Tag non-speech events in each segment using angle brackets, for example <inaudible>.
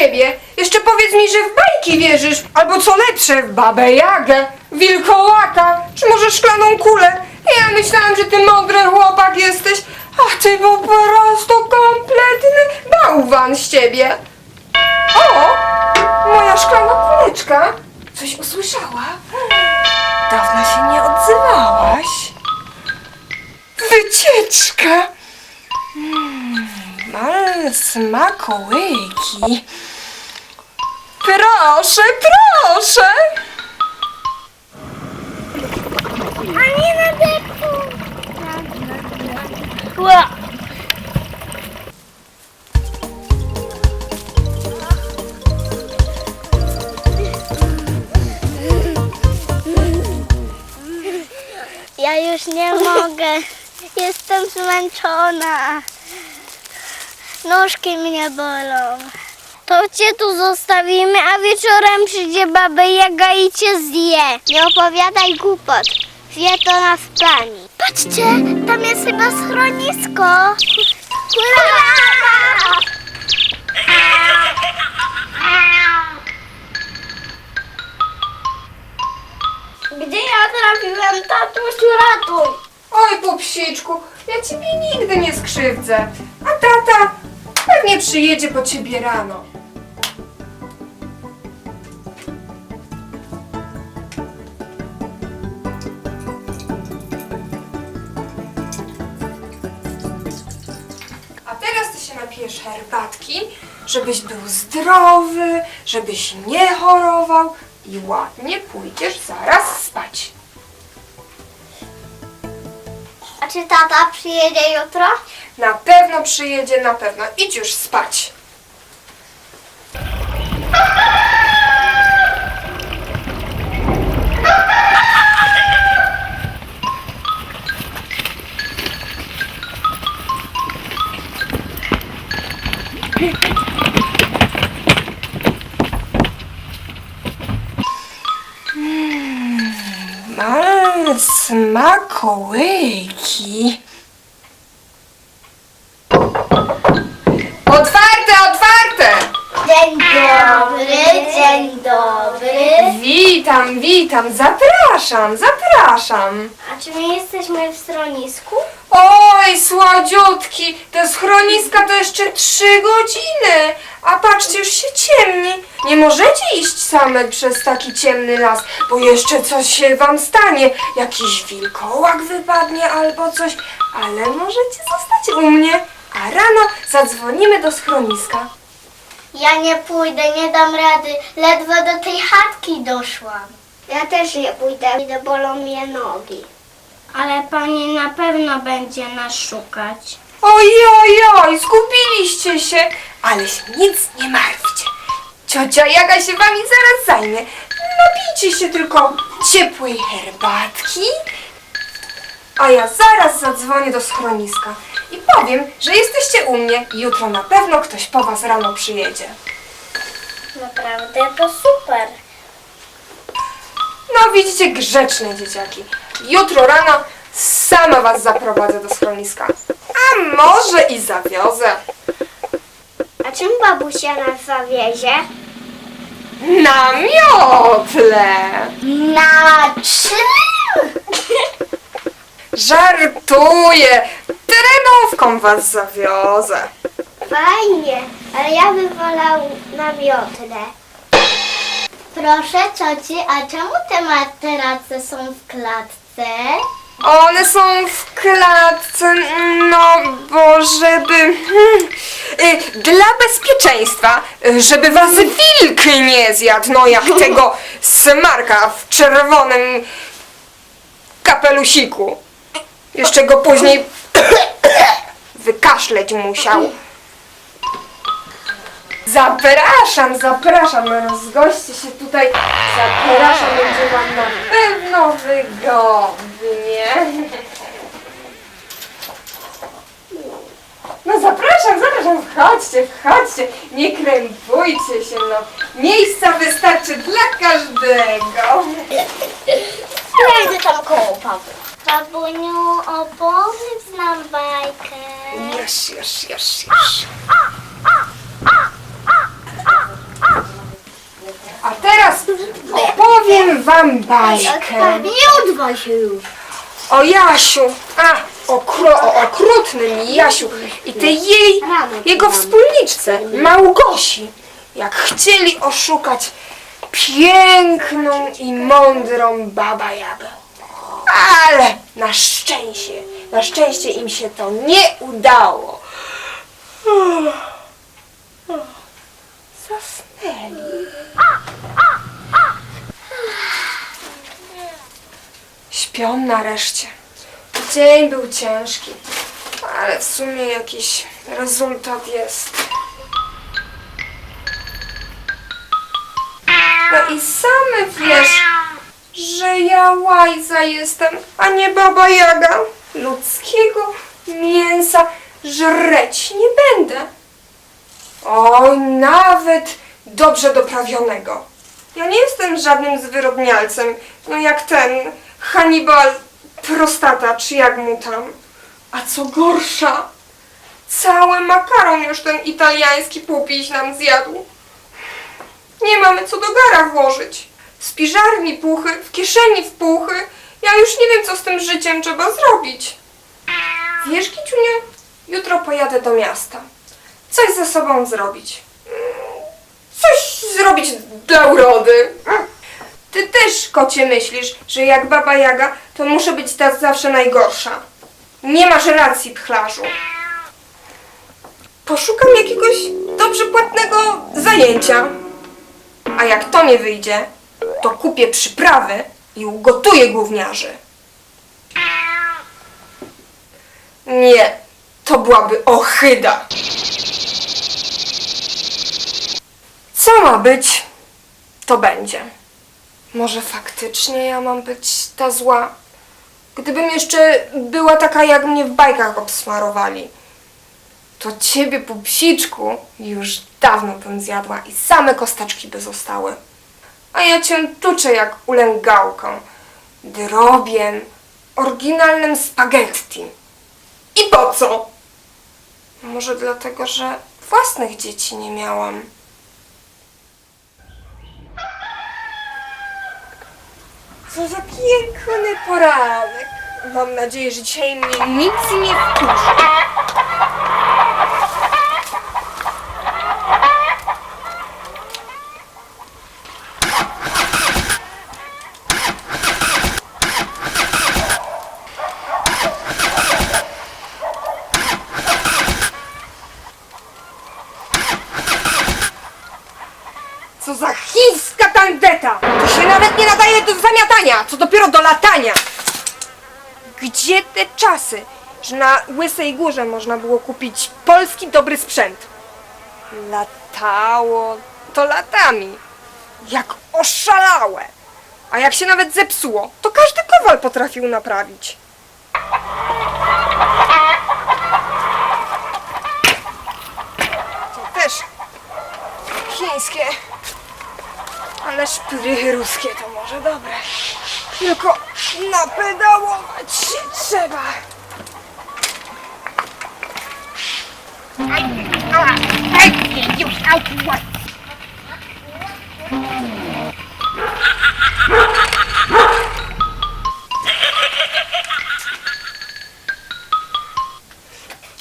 ciebie! Jeszcze powiedz mi, że w bajki wierzysz, albo co lepsze, w babę Jagę, wilkołaka, czy może szklaną kulę. Ja myślałam, że ty mądry chłopak jesteś, a ty po prostu kompletny bałwan z ciebie. O! Moja szklana kuleczka! Coś usłyszała? Dawno się nie odzywałaś. Wycieczka! Ale smakołyki. Proszę, proszę! A nie na depku. Ła. Ja już nie mogę. Jestem zmęczona. Nóżki mnie bolą. To cię tu zostawimy, a wieczorem przyjdzie baba Jaga i cię zje. Nie opowiadaj głupot. Wie to nas pani. Patrzcie, tam jest chyba schronisko. Hurra! Gdzie ja trafiłem, tatusiu, ratuj! Oj, pupsiczku, ja ciebie nigdy nie skrzywdzę. A tata pewnie przyjedzie po ciebie rano. Napijesz herbatki, żebyś był zdrowy, żebyś nie chorował i ładnie pójdziesz zaraz spać. A czy tata przyjedzie jutro? Na pewno przyjedzie, na pewno. Idź już spać. Mm, ale smakołyki. Otwarte, otwarte! Dzień dobry, dzień dobry. Witam, witam, zapraszam, zapraszam. A czy my jesteśmy w schronisku? Oj, słodziutki, te schroniska to jeszcze trzy godziny. A patrzcie, już się ciemni. Nie możecie iść same przez taki ciemny las, bo jeszcze coś się wam stanie. Jakiś wilkołak wypadnie albo coś, ale możecie zostać u mnie. A rano zadzwonimy do schroniska. Ja nie pójdę, nie dam rady. Ledwo do tej chatki doszłam. Ja też nie pójdę, bolą mnie nogi. Ale pani na pewno będzie nas szukać. Oj, oj, oj, zgubiliście się, ale się nic nie martwcie. Ciocia Jaga się wami zaraz zajmie. Napijcie się tylko ciepłej herbatki, a ja zaraz zadzwonię do schroniska i powiem, że jesteście u mnie i jutro na pewno ktoś po was rano przyjedzie. Naprawdę to super. No widzicie, grzeczne dzieciaki. Jutro rano sama was zaprowadzę do schroniska. A może i zawiozę. A czym babusia nas zawiezie? Na miotle! Na czym? Żartuję! Terenówką was zawiozę. Fajnie, ale ja bym wolał na miotle. Proszę cioci, a czemu te materace są w klatce? One są w klatce, no bo żeby. hmm, y, Dla bezpieczeństwa, y, żeby was wilk nie zjadł, no jak <laughs> tego smarka w czerwonym kapelusiku. Jeszcze go później <coughs> wykaszleć musiał. Zapraszam, zapraszam, rozgoście się tutaj. Zapraszam, będzie wam na pewno wygodnie. No zapraszam, zapraszam, wchodźcie, wchodźcie, nie krępujcie się, no. Miejsca wystarczy dla każdego. Ja idę tam koło Pawła. Babuniu, opowiedz nam bajkę. Już, już, już, już. A teraz opowiem wam bajkę. Nie odwal się już. O Jasiu, a, o, kro, o okrutnym Jasiu i tej jej, jego wspólniczce, Małgosi, jak chcieli oszukać piękną i mądrą Baba Jagę. Ale na szczęście, na szczęście im się to nie udało. Zasnęli. Śpią nareszcie. Dzień był ciężki, ale w sumie jakiś rezultat jest. No i samy wiesz, że ja łajza jestem, a nie baba Jaga. Ludzkiego mięsa żreć nie będę. Oj, nawet dobrze doprawionego. Ja nie jestem żadnym zwyrodnialcem, no jak ten Hannibal prostata, czy jak mu tam. A co gorsza, cały makaron już ten italiański pupiś nam zjadł. Nie mamy co do gara włożyć. W spiżarni puchy, w kieszeni w puchy. Ja już nie wiem, co z tym życiem trzeba zrobić. Wiesz, Kiciunie, jutro pojadę do miasta. Coś ze sobą zrobić. Mm, Coś zrobić dla urody. Ty też, kocie, myślisz, że jak baba Jaga, to muszę być ta zawsze najgorsza. Nie masz racji, pchlarzu. Poszukam jakiegoś dobrze płatnego zajęcia. A jak to nie wyjdzie, to kupię przyprawy i ugotuję gówniarzy. Nie, to byłaby ohyda. Co ma być, to będzie. Może faktycznie ja mam być ta zła? Gdybym jeszcze była taka, jak mnie w bajkach obsmarowali, to ciebie, pupsiczku, już dawno bym zjadła i same kosteczki by zostały. A ja cię tuczę jak ulęgałką, drobiem, oryginalnym spaghetti. I po co? Może dlatego, że własnych dzieci nie miałam. Co za piękny poranek. Mam nadzieję, że dzisiaj mnie nic nie wkurzy. Co za chińska tandeta! To się nawet nie nadaje do zamiatania, co dopiero do latania! Gdzie te czasy, że na Łysej Górze można było kupić polski dobry sprzęt? Latało to latami, jak oszalałe. A jak się nawet zepsuło, to każdy kowal potrafił naprawić. To też chińskie. Ale szprychy ruskie to może dobre. Tylko napedałować się trzeba.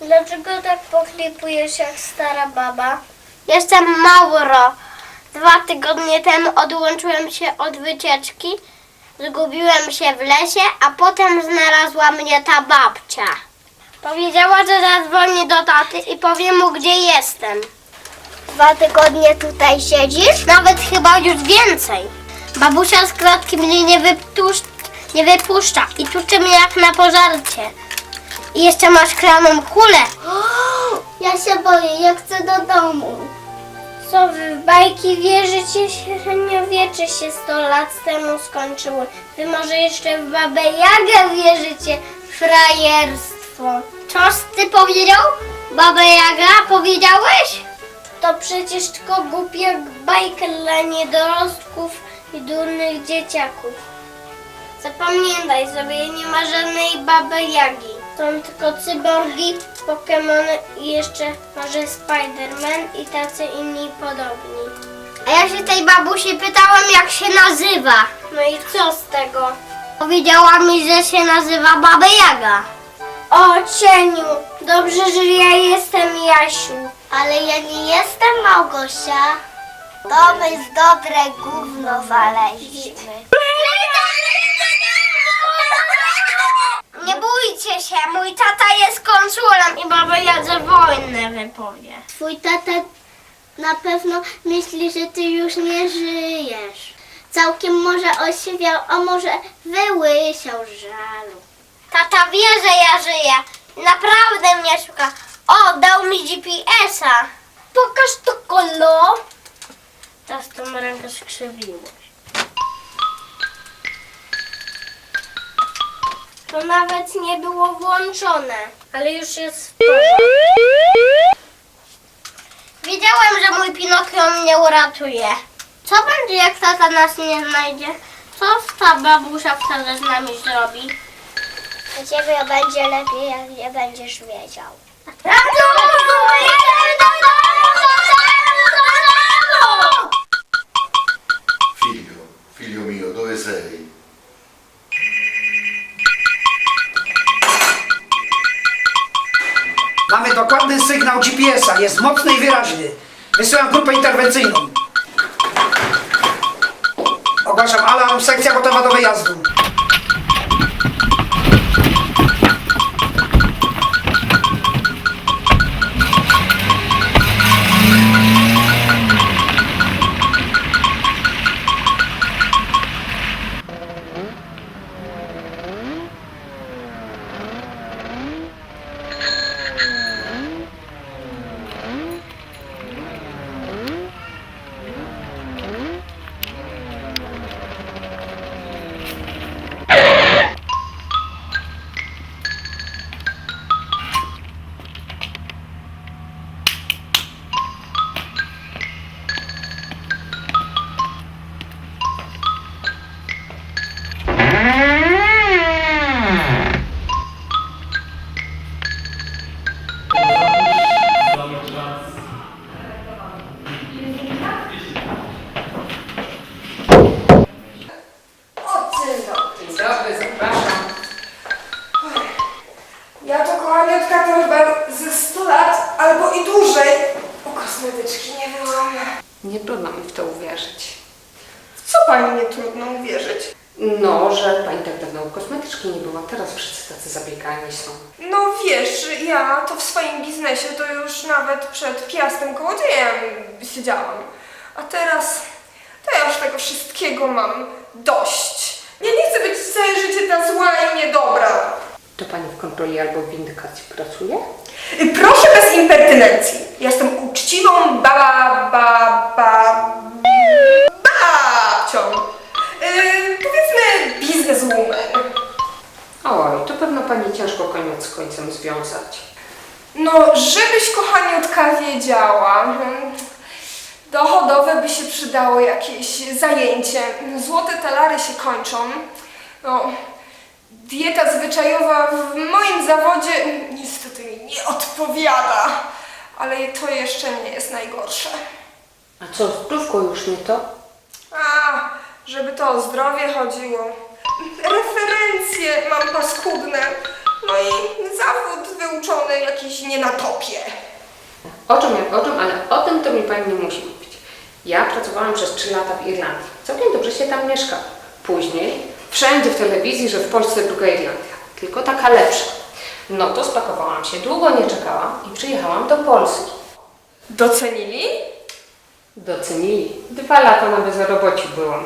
Dlaczego tak pochlipujesz jak stara baba? Jestem Mauro. Dwa tygodnie temu odłączyłem się od wycieczki. Zgubiłem się w lesie, a potem znalazła mnie ta babcia. Powiedziała, że zadzwoni do taty i powie mu, gdzie jestem. Dwa tygodnie tutaj siedzisz? Nawet chyba już więcej. Babusia z klatki mnie nie, wypusz- nie wypuszcza i tuczy mnie jak na pożarcie. I jeszcze masz szklaną kulę. <gasps> Ja się boję, ja chcę do domu. Co wy w bajki wierzycie? Średniowiecze się 100 lat temu skończyło. Wy może jeszcze w babę Jagę wierzycie? Frajerstwo. Coś ty powiedział? Baba Jaga powiedziałeś? To przecież tylko głupia bajka dla niedorostków i durnych dzieciaków. Zapamiętaj sobie, nie ma żadnej baby Jagi. Są tylko cyborgi, Pokémony i jeszcze może Spider-Man i tacy inni podobni. A ja się tej babusi pytałam, jak się nazywa. No i co z tego? Powiedziała mi, że się nazywa Baba Jaga. O, cieniu, dobrze, że ja jestem Jasiu. Ale ja nie jestem Małgosia. To my z dobre gówno znaleźliśmy. Nie bójcie się, mój tata jest konsulem i baba Jadze wojnę wypowie. Twój tata na pewno myśli, że ty już nie żyjesz. Całkiem może osiwiał, a może wyłysiał z żalu. Tata wie, że ja żyję. Naprawdę mnie szuka. O, dał mi GPS-a. Pokaż to kolo. Teraz tą rękę skrzywiło. To nawet nie było włączone, ale już jest w porządku. Wiedziałem, że mój Pinokio mnie uratuje. Co będzie, jak tata nas nie znajdzie? Co ta babusia wcale z nami zrobi? Dla ciebie będzie lepiej, jak nie będziesz wiedział. Figlio, figlio mio, dove sei? Mamy dokładny sygnał GPS-a, jest mocny i wyraźny. Wysyłam grupę interwencyjną. Ogłaszam alarm, sekcja gotowa do wyjazdu. Ja to kochaniutka to chyba ze 100 lat albo i dłużej u kosmetyczki nie byłam. Nie trudno mi w to uwierzyć. W co pani nie trudno uwierzyć? No, że pani tak dawno u kosmetyczki nie była, teraz wszyscy tacy zabiegani są. No wiesz, ja to w swoim biznesie to już nawet przed Piastem Kołodziejem siedziałam. A teraz to ja już tego wszystkiego mam dość. Ja nie chcę być całe życie ta zła i niedobra. To pani w kontroli albo w windykacji pracuje? Y, Proszę bez impertynencji. Jestem uczciwą baba, baba, babcią. Yy, powiedzmy bizneswoman. Oj, to pewno pani ciężko koniec z końcem związać. No, żebyś kochaniutka wiedziała, hmm, dochodowe by się przydało jakieś zajęcie. Złote talary się kończą. No, dieta zwyczajowa w moim zawodzie niestety mi nie odpowiada. Ale to jeszcze nie jest najgorsze. A co, zdrówko już nie to? A, żeby to o zdrowie chodziło. Referencje mam paskudne. No i zawód wyuczony jakiś nie na topie. O czym jak o czym, ale o tym to mi pani nie musi mówić. Ja pracowałam przez 3 lata w Irlandii. Całkiem dobrze się tam mieszka. Później wszędzie w telewizji, że w Polsce druga Irlandia. Tylko taka lepsza. No to spakowałam się, długo nie czekałam i przyjechałam do Polski. Docenili? Docenili. Dwa lata na bezrobociu byłam.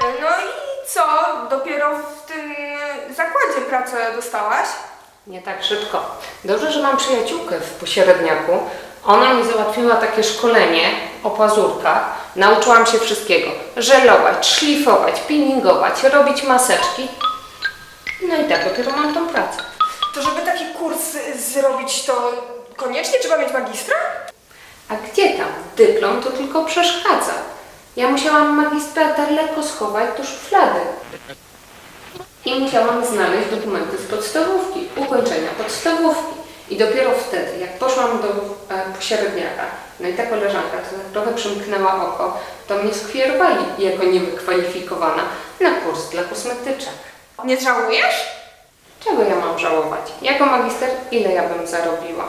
No i co? Dopiero w tym zakładzie pracę dostałaś? Nie tak szybko. Dobrze, że mam przyjaciółkę w pośredniaku. Ona mi załatwiła takie szkolenie o pazurkach. Nauczyłam się wszystkiego. Żelować, szlifować, peelingować, robić maseczki. No i tak dopiero mam tą pracę. To żeby taki kurs y, zrobić, to koniecznie trzeba mieć magistra? A gdzie tam? Dyplom to tylko przeszkadza. Ja musiałam magistra daleko schować do szuflady. I musiałam znaleźć dokumenty z podstawówki, ukończenia podstawówki. I dopiero wtedy, jak poszłam do e, pośredniaka, no i ta koleżanka to tak trochę przymknęła oko, to mnie skwierowali jako niewykwalifikowana na kurs dla kosmetyczek. Nie żałujesz? Czego ja mam żałować? Jako magister ile ja bym zarobiła?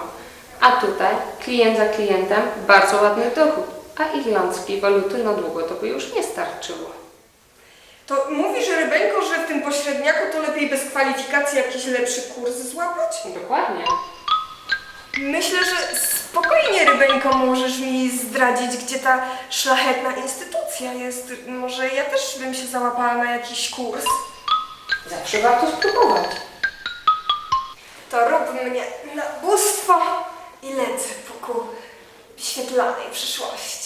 A tutaj klient za klientem bardzo ładny dochód, a irlandzkiej waluty na długo to by już nie starczyło. To mówisz, Rybeńko, że w tym pośredniaku to lepiej bez kwalifikacji jakiś lepszy kurs złapać? Dokładnie. Myślę, że spokojnie, Rybeńko, możesz mi zdradzić, gdzie ta szlachetna instytucja jest. Może ja też bym się załapała na jakiś kurs. Zawsze warto spróbować. To rób mnie na bóstwo i lecę ku świetlanej przyszłości.